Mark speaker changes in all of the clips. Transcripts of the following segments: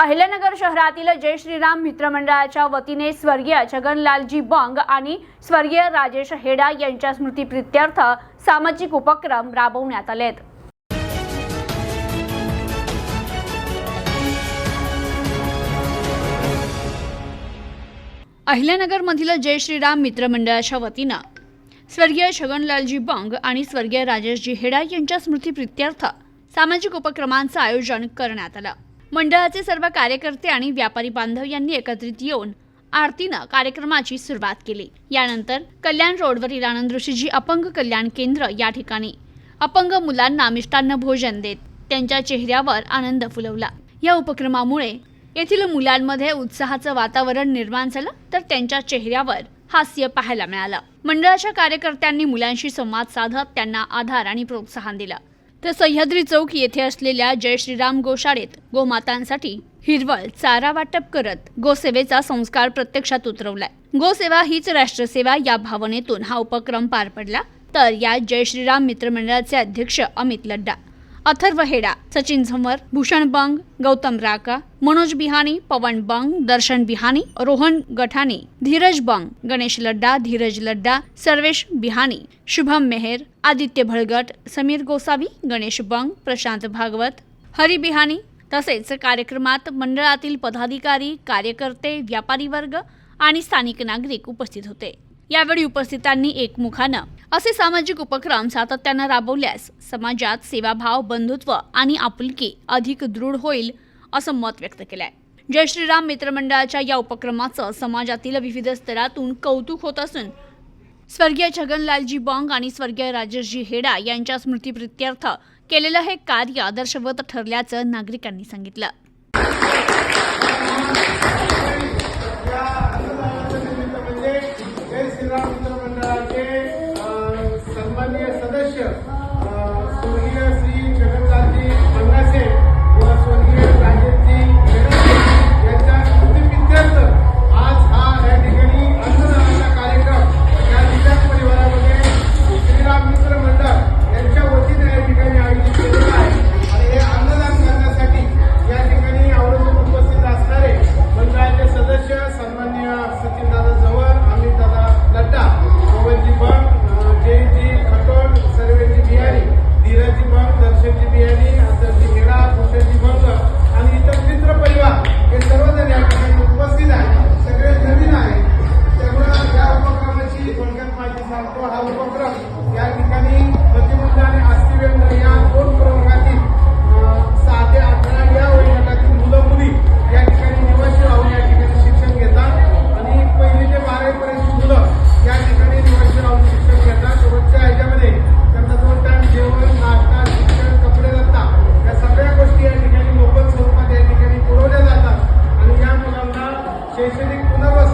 Speaker 1: अहिल्यानगर शहरातील जय श्रीराम मित्रमंडळाच्या वतीने स्वर्गीय छगनलालजी बंग आणि स्वर्गीय राजेश हेडा यांच्या स्मृतीप्रित्यर्थ सामाजिक उपक्रम राबवण्यात आलेत. अहिल्यानगरमधील जय श्रीराम मित्रमंडळाच्या वतीनं स्वर्गीय छगनलालजी बंग आणि स्वर्गीय राजेशजी हेडा यांच्या स्मृतीप्रित्यर्थ सामाजिक उपक्रमांचं आयोजन करण्यात आलं. मंडळाचे सर्व कार्यकर्ते आणि व्यापारी बांधव यांनी एकत्रित येऊन आरतीनं कार्यक्रमाची सुरुवात केली. यानंतर कल्याण रोडवरील आनंद ऋषीजी अपंग कल्याण केंद्र या ठिकाणी अपंग मुलांना मिष्टान्न भोजन देत त्यांच्या चेहऱ्यावर आनंद फुलवला. या उपक्रमामुळे येथील मुलांमध्ये उत्साहाचं वातावरण निर्माण झालं तर त्यांच्या चेहऱ्यावर हास्य पाहायला मिळालं. मंडळाच्या कार्यकर्त्यांनी मुलांशी संवाद साधत त्यांना आधार आणि प्रोत्साहन दिलं. तर सह्याद्री चौक येथे असलेल्या जय श्रीराम गोशाळेत गोमातांसाठी हिरवळ चारा वाटप करत गोसेवेचा संस्कार प्रत्यक्षात उतरवलाय. गोसेवा हीच राष्ट्रसेवा या भावनेतून हा उपक्रम पार पडला. तर या जय श्रीराम मित्रमंडळाचे अध्यक्ष अमित लड्डा. अथर्व हेडा सचिन झंवर भूषण बंग गौतम राका मनोज बिहानी पवन बंग दर्शन बिहानी रोहन गठानी धीरज बंग गणेश लड्डा धीरज लड्डा सर्वेश बिहानी शुभम मेहर आदित्य भळगट समीर गोसावी गणेश बंग प्रशांत भागवत हरी बिहानी तसेच कार्यक्रमात मंडळातील पदाधिकारी कार्यकर्ते व्यापारी वर्ग आणि स्थानिक नागरिक उपस्थित होते. यावेळी उपस्थितांनी एकमुखानं असे सामाजिक उपक्रम सातत्यानं राबवल्यास समाजात सेवाभाव बंधुत्व आणि आपुलकी अधिक दृढ होईल असं मत व्यक्त केलं आहे जय श्रीराम मित्रमंडळाच्या या उपक्रमाचं समाजातील विविध स्तरातून कौतुक होत असून स्वर्गीय छगनलालजी बॉंग आणि स्वर्गीय राजेशजी हेडा यांच्या स्मृतीप्रित्यर्थ केलेलं हे कार्य आदर्शवत ठरल्याचं नागरिकांनी सांगितलं.
Speaker 2: Right. पुनर्वसन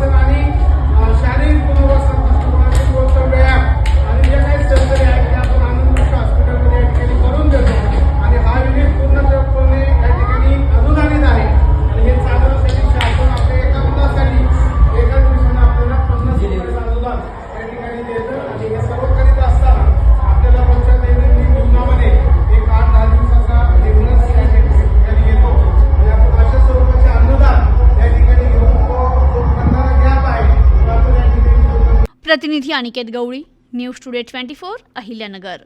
Speaker 1: प्रतिनिधी Aniket Gawali news today twenty four Ahilyanagar.